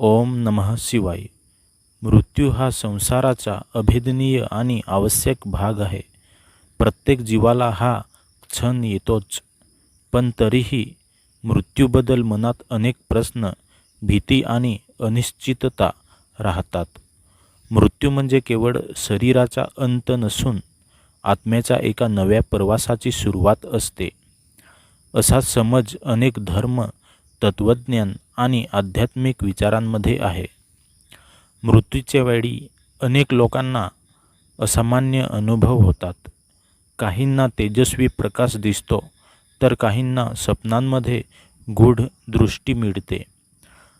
ओम नमः शिवाय. मृत्यू हा संसाराचा अभेदनीय आणि आवश्यक भाग आहे. प्रत्येक जीवाला हा क्षण येतोच. पण तरीही मृत्यूबद्दल मनात अनेक प्रश्न भीती आणि अनिश्चितता राहतात. मृत्यू म्हणजे केवळ शरीराचा अंत नसून आत्म्याच्या एका नव्या प्रवासाची सुरुवात असते. असा समज अनेक धर्म तत्त्वज्ञान आणि आध्यात्मिक विचारांमध्ये आहे. मृत्यूच्या वेळी अनेक लोकांना असामान्य अनुभव होतात. काहींना तेजस्वी प्रकाश दिसतो तर काहींना स्वप्नांमध्ये गूढ दृष्टी मिळते.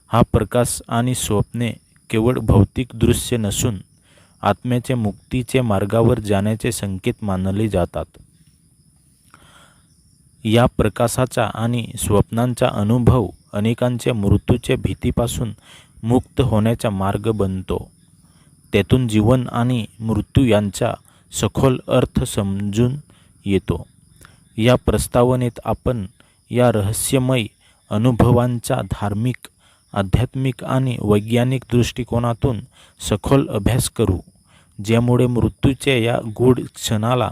हा प्रकाश आणि स्वप्ने केवळ भौतिक दृश्य नसून आत्म्याच्या मुक्तीचे मार्गावर जाण्याचे संकेत मानले जातात. या प्रकाशाचा आणि स्वप्नांचा अनुभव अनेकांच्या मृत्यूच्या भीतीपासून मुक्त होण्याचा मार्ग बनतो. त्यातून जीवन आणि मृत्यू यांचा सखोल अर्थ समजून येतो. या प्रस्तावनेत आपण या रहस्यमय अनुभवांचा धार्मिक आध्यात्मिक आणि वैज्ञानिक दृष्टिकोनातून सखोल अभ्यास करू ज्यामुळे मृत्यूच्या या गूढ क्षणाला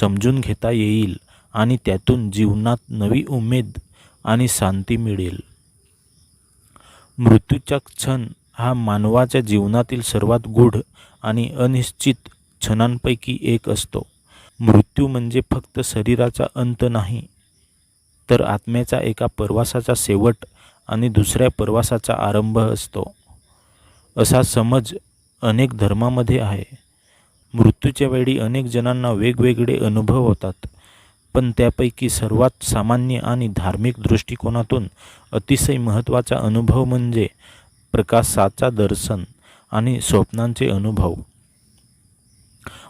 समजून घेता येईल आणि त्यातून जीवनात नवी उमेद आणि शांती मिळेल. मृत्यूचा क्षण हा मानवाच्या जीवनातील सर्वात गूढ आणि अनिश्चित क्षणांपैकी एक असतो. मृत्यू म्हणजे फक्त शरीराचा अंत नाही तर आत्म्याचा एका प्रवासाचा शेवट आणि दुसऱ्या प्रवासाचा आरंभ असतो. असा समज अनेक धर्मामध्ये आहे. मृत्यूच्या वेळी अनेक जणांना वेगवेगळे अनुभव होतात. पण त्यापैकी सर्वात सामान्य आणि धार्मिक दृष्टिकोनातून अतिशय महत्त्वाचा अनुभव म्हणजे प्रकाशाचा दर्शन आणि स्वप्नांचे अनुभव.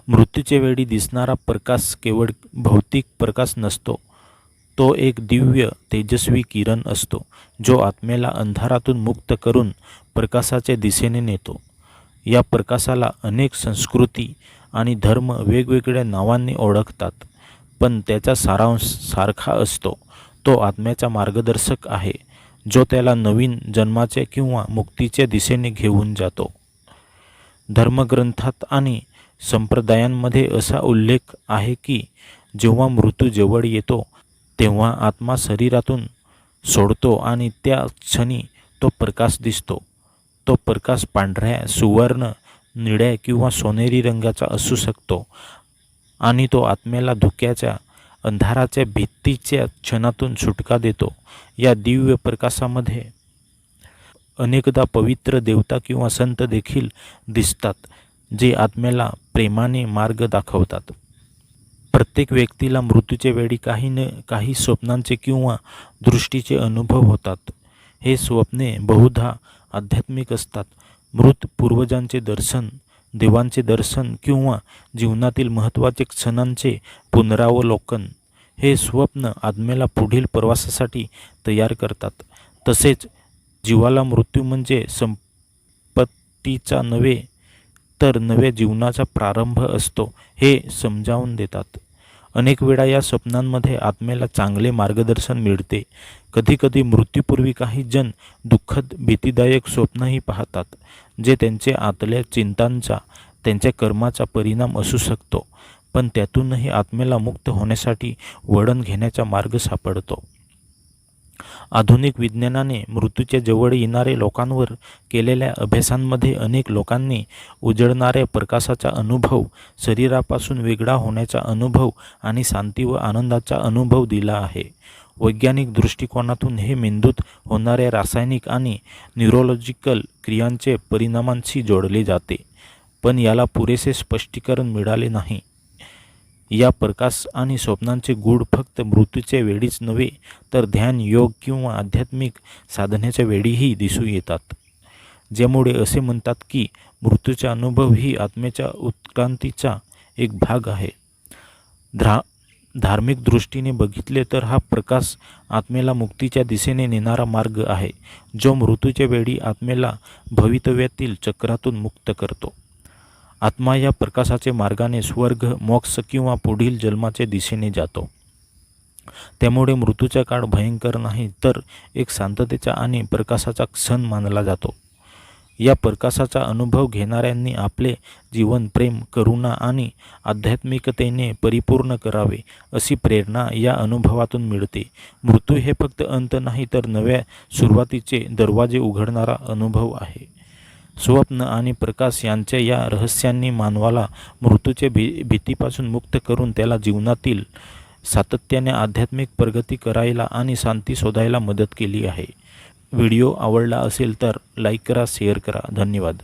मृत्यूचे वेळी दिसणारा प्रकाश केवळ भौतिक प्रकाश नसतो तो एक दिव्य तेजस्वी किरण असतो जो आत्म्याला अंधारातून मुक्त करून प्रकाशाच्या दिशेने नेतो. या प्रकाशाला अनेक संस्कृती आणि धर्म वेगवेगळ्या नावांनी ओळखतात. पण त्याचा सारांश सारखा असतो. तो आत्म्याचा मार्गदर्शक आहे जो त्याला नवीन जन्माचे किंवा मुक्तीच्या दिशेने घेऊन जातो. धर्मग्रंथात आणि संप्रदायांमध्ये असा उल्लेख आहे की जेव्हा मृत्यू जवळ येतो तेव्हा आत्मा शरीरातून सोडतो आणि त्या क्षणी तो प्रकाश दिसतो. तो प्रकाश पांढऱ्या सुवर्ण निळ्या किंवा सोनेरी रंगाचा असू शकतो. आणि तो आत्म्याला धुक्याच्या अंधाराच्या भीतीच्या क्षणातून सुटका देतो या दिव्य प्रकाशामध्ये. अनेकदा पवित्र देवता किंवा संत देखील दिसतात जे आत्म्याला प्रेमाने मार्ग दाखवतात. प्रत्येक व्यक्तीला मृत्यूच्या वेळी काही न काही स्वप्नांचे किंवा दृष्टीचे अनुभव होतात. हे स्वप्ने बहुधा आध्यात्मिक असतात. मृत पूर्वजांचे दर्शन देवांचे दर्शन किंवा जीवनातील महत्त्वाचे क्षणांचे पुनरावलोकन हे स्वप्न आत्म्याला पुढील प्रवासासाठी तयार करतात. तसेच जीवाला मृत्यू म्हणजे संपत्तीचा नव्हे तर नव्या जीवनाचा प्रारंभ असतो हे समजावून देतात. अनेक वेळा या स्वप्नांमध्ये आत्म्याला चांगले मार्गदर्शन मिळते. कधीकधी मृत्यूपूर्वी काही जण दुःखद भीतीदायक स्वप्नही पाहतात जे त्यांचे आतल्या चिंतांचा त्यांच्या कर्माचा परिणाम असू शकतो पण त्यातूनही आत्म्याला मुक्त होण्यासाठी वळण घेण्याचा मार्ग सापडतो. आधुनिक विज्ञानाने मृत्यूच्या जवळ येणारे लोकांवर केलेल्या अभ्यासांमध्ये अनेक लोकांनी उजळणाऱ्या प्रकाशाचा अनुभव शरीरापासून वेगळा होण्याचा अनुभव आणि शांती व आनंदाचा अनुभव दिला आहे. वैज्ञानिक दृष्टिकोनातून हे मेंदूत होणाऱ्या रासायनिक आणि न्यूरोलॉजिकल क्रियांचे परिणामांशी जोडले जाते पण याला पुरेसे स्पष्टीकरण मिळाले नाही. या प्रकाश आणि स्वप्नांचे गूढ फक्त मृत्यूच्या वेळीच नव्हे तर ध्यान योग किंवा आध्यात्मिक साधनेच्या वेळीही दिसू येतात. ज्यामुळे असे म्हणतात की मृत्यूचा अनुभव ही आत्म्याच्या उत्क्रांतीचा एक भाग आहे. ध्रा धार्मिक दृष्टीने बघितले तर हा प्रकाश आत्मेला मुक्तीच्या दिशेने नेणारा मार्ग आहे जो मृत्यूच्या वेळी आत्मेला भवितव्यातील चक्रातून मुक्त करतो. आत्मा या प्रकाशाचे मार्गाने स्वर्ग मोक्ष किंवा पुढील जन्माच्या दिशेने जातो. त्यामुळे मृत्यूचा काळ भयंकर नाही तर एक शांततेचा आणि प्रकाशाचा क्षण मानला जातो. या प्रकाशाचा अनुभव घेणाऱ्यांनी आपले जीवन प्रेम करुणा आणि आध्यात्मिकतेने परिपूर्ण करावे अशी प्रेरणा या अनुभवातून मिळते. मृत्यू हे फक्त अंत नाही तर नव्या सुरुवातीचे दरवाजे उघडणारा अनुभव आहे. स्वप्न आणि प्रकाश यांच्या या रहस्यांनी मानवाला मृत्यूच्या भी भीतीपासून मुक्त करून त्याला जीवनातील सातत्याने आध्यात्मिक प्रगती करायला आणि शांती शोधायला मदत केली आहे. व्हिडिओ आवडला असेल तर लाईक करा शेअर करा. धन्यवाद.